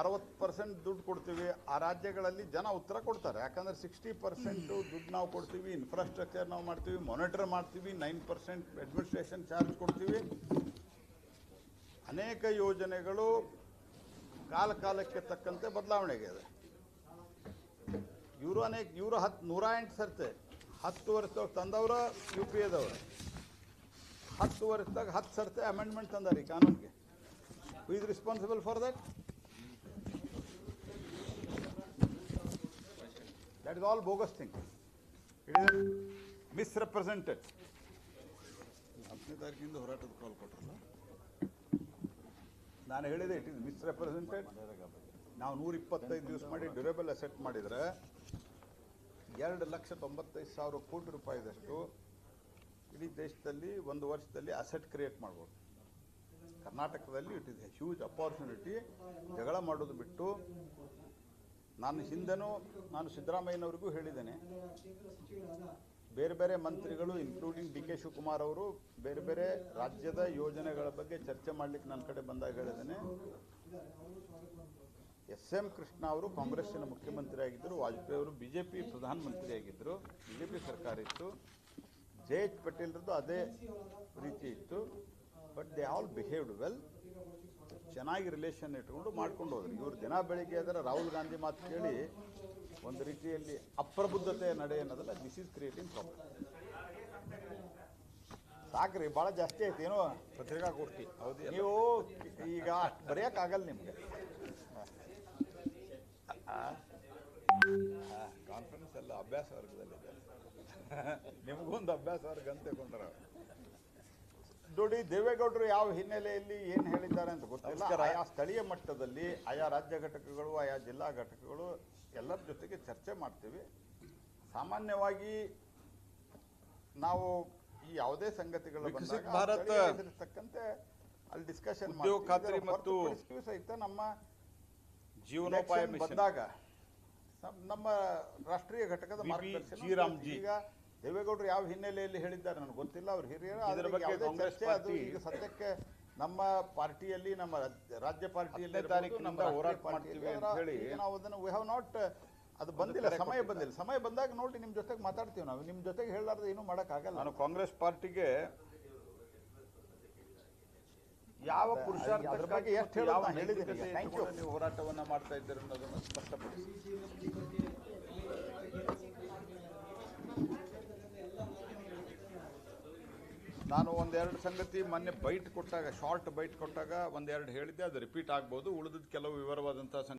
ಅರವತ್ತು ಪರ್ಸೆಂಟ್ ದುಡ್ಡು ಕೊಡ್ತೀವಿ. ಆ ರಾಜ್ಯಗಳಲ್ಲಿ ಜನ ಉತ್ತರ ಕೊಡ್ತಾರೆ. ಯಾಕಂದ್ರೆ ಸಿಕ್ಸ್ಟಿ ಪರ್ಸೆಂಟ್ ದುಡ್ಡು ನಾವು ಕೊಡ್ತೀವಿ. ಇನ್ಫ್ರಾಸ್ಟ್ರಕ್ಚರ್ ನಾವು ಮಾಡ್ತೀವಿ. ಮಾನಿಟರ್ ಮಾಡ್ತೀವಿ. ನೈನ್ ಪರ್ಸೆಂಟ್ ಅಡ್ಮಿನಿಸ್ಟ್ರೇಷನ್ ಚಾರ್ಜ್ ಕೊಡ್ತೀವಿ. ಅನೇಕ ಯೋಜನೆಗಳು ಕಾಲ ಕಾಲಕ್ಕೆ ತಕ್ಕಂತೆ ಬದಲಾವಣೆ ಆಗಿದೆ ಇವರು ಅನೇಕ ಇವರು ಹತ್ತು ನೂರ ಎಂಟು ಸರ್ತೆ ಹತ್ತು ವರ್ಷದವ್ರು ತಂದವರು ಯು ಪಿ ಎದವ್ರು. ಹತ್ತು ವರ್ಷದಾಗ ಹತ್ತು ಸರ್ತೆ ಅಮೆಂಡ್ಮೆಂಟ್ ತಂದಾರಿ ಕಾನೂನಿಗೆ. Who is responsible for that that is all bogus thing. It is misrepresented. ನಾನು ಹೇಳಿದೆ ಇಟ್ ಇಸ್ ಮಿಸ್ರೆಪ್ರೆಸೆಂಟೆಡ್ ನಾವು ನೂರ ಇಪ್ಪತ್ತೈದು ದಿವಸ ಮಾಡಿ ಡ್ಯೂರೇಬಲ್ ಅಸೆಟ್ ಮಾಡಿದರೆ ಎರಡು ಲಕ್ಷ ತೊಂಬತ್ತೈದು ಸಾವಿರ ಕೋಟಿ ರೂಪಾಯಿದಷ್ಟು ಇಡೀ ದೇಶದಲ್ಲಿ ಒಂದು ವರ್ಷದಲ್ಲಿ ಅಸೆಟ್ ಕ್ರಿಯೇಟ್ ಮಾಡ್ಬೋದು ಕರ್ನಾಟಕದಲ್ಲಿ it is a huge opportunity ಜಗಳ ಮಾಡೋದು ಬಿಟ್ಟು ನಾನು ಹಿಂದೆನೂ ನಾನು ಸಿದ್ದರಾಮಯ್ಯನವ್ರಿಗೂ ಹೇಳಿದ್ದೇನೆ. ಬೇರೆ ಬೇರೆ ಮಂತ್ರಿಗಳು ಇನ್ಕ್ಲೂಡಿಂಗ್ ಡಿ ಕೆ ಶಿವಕುಮಾರ್ ಅವರು, ಬೇರೆ ಬೇರೆ ರಾಜ್ಯದ ಯೋಜನೆಗಳ ಬಗ್ಗೆ ಚರ್ಚೆ ಮಾಡಲಿಕ್ಕೆ ನನ್ನ ಕಡೆ ಬಂದಾಗ ಹೇಳಿದ್ದೇನೆ. ಎಸ್ ಎಂ ಕೃಷ್ಣ ಅವರು ಕಾಂಗ್ರೆಸ್ಸಿನ ಮುಖ್ಯಮಂತ್ರಿ ಆಗಿದ್ದರು, ವಾಜಪೇಯಿ ಅವರು ಬಿ ಜೆ ಪಿ ಪ್ರಧಾನಮಂತ್ರಿ ಆಗಿದ್ದರು ಬಿ ಜೆ ಪಿ ಸರ್ಕಾರ ಇತ್ತು. ಜೆ ಎಚ್ ಪಟೇಲ್ರದ್ದು ಅದೇ ರೀತಿ ಇತ್ತು but they all behaved well ಚೆನ್ನಾಗಿ ರಿಲೇಷನ್ ಇಟ್ಕೊಂಡು ಮಾಡ್ಕೊಂಡು ಹೋದ್ರು. ಇವರು ದಿನ ಬೆಳಿಗ್ಗೆ ಆದರೆ ರಾಹುಲ್ ಗಾಂಧಿ ಮಾತು ಕೇಳಿ ಒಂದು ರೀತಿಯಲ್ಲಿ ಅಪ್ರಬುದ್ಧತೆ ನಡೆ ಅನ್ನೋದಲ್ಲ ದಿಸ್ ಈಸ್ ಕ್ರಿಯೇಟಿಂಗ್ ಪ್ರಾಬ್ಲಮ್ ಸಾಕ್ರಿ ಭಾಳ ಜಾಸ್ತಿ ಆಯ್ತು. ಏನೋ ಪತ್ರಿಕಾಗೋಷ್ಠಿ ಹೌದು ನೀವು ಈಗ ಬರೆಯೋಕ್ಕಾಗಲ್ಲ ನಿಮಗೆ. ಕಾನ್ಫರೆನ್ಸ್ ಎಲ್ಲ ಅಭ್ಯಾಸ ವರ್ಗದಲ್ಲಿದೆ. ನಿಮಗೊಂದು ಅಭ್ಯಾಸ ವರ್ಗ ಅಂತ ತಗೊಂಡ್ರ. ನೋಡಿ ದೇವೇಗೌಡರು ಯಾವ ಹಿನ್ನೆಲೆಯಲ್ಲಿ ಏನು ಹೇಳಿದ್ದಾರೆ ಅಂತ ಗೊತ್ತಿಲ್ಲ. ಆಯಾ ಸ್ಥಳೀಯ ಮಟ್ಟದಲ್ಲಿ ಆಯಾ ರಾಜ್ಯ ಘಟಕಗಳು ಆಯಾ ಜಿಲ್ಲಾ ಘಟಕಗಳು ಎಲ್ಲರ ಜೊತೆಗೆ ಚರ್ಚೆ ಮಾಡ್ತೀವಿ ಸಾಮಾನ್ಯವಾಗಿ ನಾವು ಈ ಯಾವುದೇ ಸಂಗತಿಗಳ ತಕ್ಕಂತೆ ಅಲ್ಲಿ ಡಿಸ್ಕಷನ್ ಖಾತ್ರಿ ಮತ್ತು ಸಹಿತ ನಮ್ಮ ಜೀವನೋಪಾಯ ಬಂದಾಗ ನಮ್ಮ ರಾಷ್ಟ್ರೀಯ ಘಟಕದ. ಮಾರ್ಗದರ್ಶನ. ಈಗ ದೇವೇಗೌಡರು ಯಾವ ಹಿನ್ನೆಲೆಯಲ್ಲಿ ಹೇಳಿದ್ದಾರೆ ನನಗೆ ಗೊತ್ತಿಲ್ಲ. ಅವ್ರ ಹಿರಿಯರು ಇದರ ಬಗ್ಗೆ ಕಾಂಗ್ರೆಸ್ ಅದು ಈಗ ಸದ್ಯಕ್ಕೆ ನಮ್ಮ ಪಾರ್ಟಿಯಲ್ಲಿ ನಮ್ಮ ರಾಜ್ಯ- ಪಾರ್ಟಿಯಲ್ಲಿ ಹೋರಾಟ ಮಾಡ್ತೀವಿ ಅಂತ ಹೇಳಿ ನಾವು ಅದನ್ನು ವಿ ಹ್ಯಾವ್ ನಾಟ್ ಅದು ಬಂದಿಲ್ಲ ಸಮಯ ಬಂದಿಲ್ಲ. ಸಮಯ ಬಂದಾಗ ನೋಡಿ ನಿಮ್ಮ ಜೊತೆಗೆ ಮಾತಾಡ್ತೀವಿ ನಾವು. ನಿಮ್ಮ ಜೊತೆಗೆ ಹೇಳಲಾರ್ದು ಏನೂ ಮಾಡೋಕ್ಕಾಗಲ್ಲ. ನಾನು ಕಾಂಗ್ರೆಸ್ ಪಾರ್ಟಿಗೆ ಯಾವ ಅದ್ರ ಬಗ್ಗೆ ಎಷ್ಟು ಹೇಳಿದ್ದೀನಿ. ನೀವು ಹೋರಾಟವನ್ನ ಮಾಡ್ತಾ ಇದ್ದೀರಿ ಅನ್ನೋದನ್ನು ಸ್ಪಷ್ಟಪಡಿಸಿ. ನಾನು ಒಂದೆರಡು ಸಂಗತಿ ಮೊನ್ನೆ ಬೈಟ್ ಕೊಟ್ಟಾಗ ಶಾರ್ಟ್ ಬೈಟ್ ಕೊಟ್ಟಾಗ ಒಂದೆರಡು ಹೇಳಿದ್ದೆ, ಅದು ರಿಪೀಟ್ ಆಗ್ಬೋದು. ಉಳಿದದ್ದು ಕೆಲವು ವಿವರವಾದಂಥ